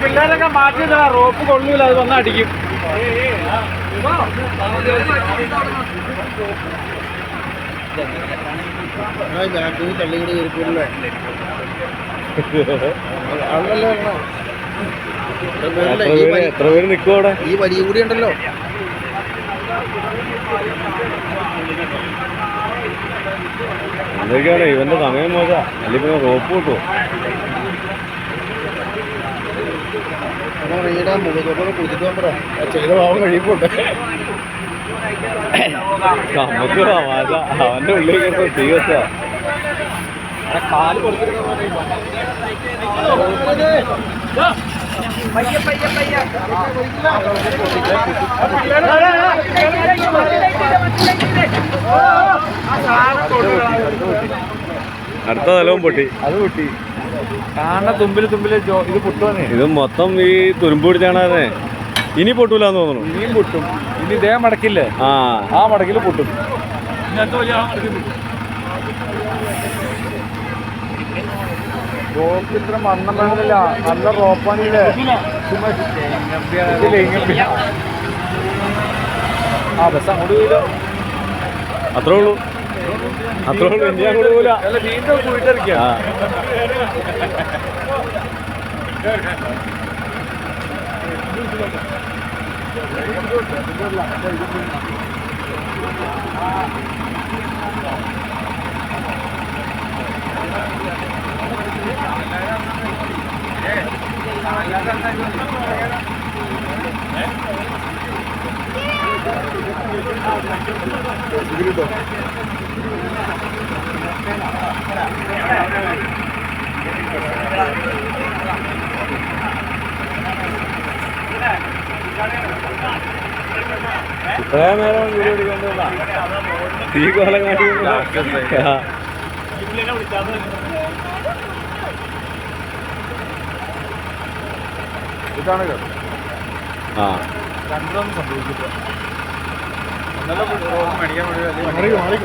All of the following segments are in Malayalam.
പിള്ളേരൊക്കെ മാറ്റിയതാ റോപ്പ് കൊള്ളൂല അത് വന്ന് അടിക്കും. തള്ളിക്കൂടി ആളല്ലേ എത്ര പേര് നിൽക്കും അവിടെ? ഈ വലിയ കൂടി ഉണ്ടല്ലോ. എന്തൊക്കെയാണ്? ഇവന്റെ സമയം നോക്കാം അല്ലെങ്കിൽ പിന്നെ റോപ്പ് കിട്ടുമോ പറ ചെയ്ത ഭാവം കഴിയുമ്പോണ്ട്. നമുക്ക് അവന്റെ ഉള്ളിലേക്ക് അടുത്ത തലവും പൊട്ടി. അത് പൊട്ടി. കാണുന്ന തുമ്പിൽ തുമ്പിൽ ഇത് പൊട്ടുവന്നേ ഇത് മൊത്തം ഈ തുരുമ്പ് പിടിച്ചാണേ ഇനി പൊട്ടൂലെന്ന് തോന്നുന്നു. ഇനിയും പൊട്ടും. ഇനി ഇതേ മടക്കില്ലേ? ആ. ആ മടക്കിൽ പൊട്ടും. റോപ്പ് ഇത്ര മണ്ണം വേണമെന്നില്ല നല്ല റോപ്പാണില്ലേ ആ ബസ് അങ്ങോട്ട് പോയില്ലോ. അത്രേ ഉള്ളൂ. അത്രേ ഉള്ളൂ ഇനി അങ്ങോട്ട് പോല വീണ്ടും പോയിട്ടിരിക്കുക ആ. ഇത്രയും നേരം വീഡിയോ എടുക്കേണ്ടതാ തീ കോലം കാട്ടി ആ. ഇതാണ് ആ ഒന്നല്ല റോഡ് മേടിക്കാൻ വേണ്ടി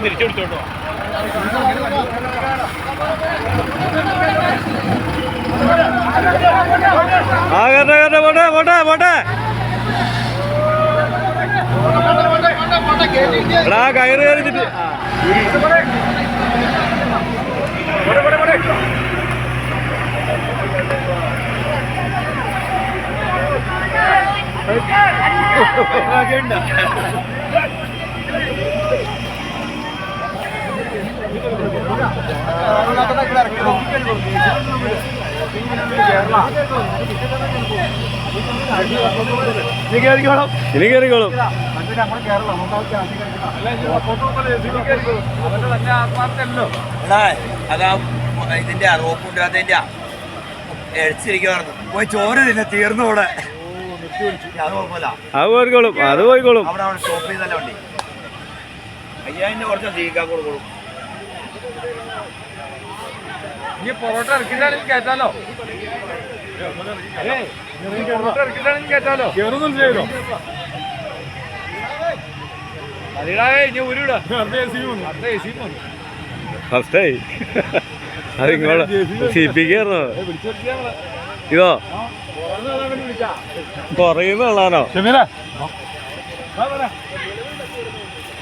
തിരിച്ചു പിടിച്ചോട്ടോ ആ കേട്ടെ കേട്ടെ പോട്ടെ പോട്ടെ പോട്ടെ എടാ കയറ് കയറിച്ചിട്ട് ഇനി കയറിക്കോളും അതാ ഇതിന്റെ റോപ്പ് ഉണ്ടാത്തതിന്റെ എഴിച്ചിരിക്കുവായിരുന്നു പോയി ചോറ് തന്നെ തീർന്നു ഇവിടെ അത് പോയിക്കോളും അത് പോയിക്കോളും. അയ്യായിരം കുറച്ച് തീക്കാൻ കൊടുക്കും ഇനി പൊറോട്ട ഇറക്കിട്ടാണെങ്കിൽ കേട്ടാലോ പൊറോട്ട ഇറക്കിട്ടാണെങ്കിൽ ചെയ്തോ? പോന്നു ഫസ്റ്റായി അത് ഇങ്ങോട്ട് സി പി കയറുന്നത് ഇതോ? പുറയുന്നുള്ളതാണോ ഷമീല.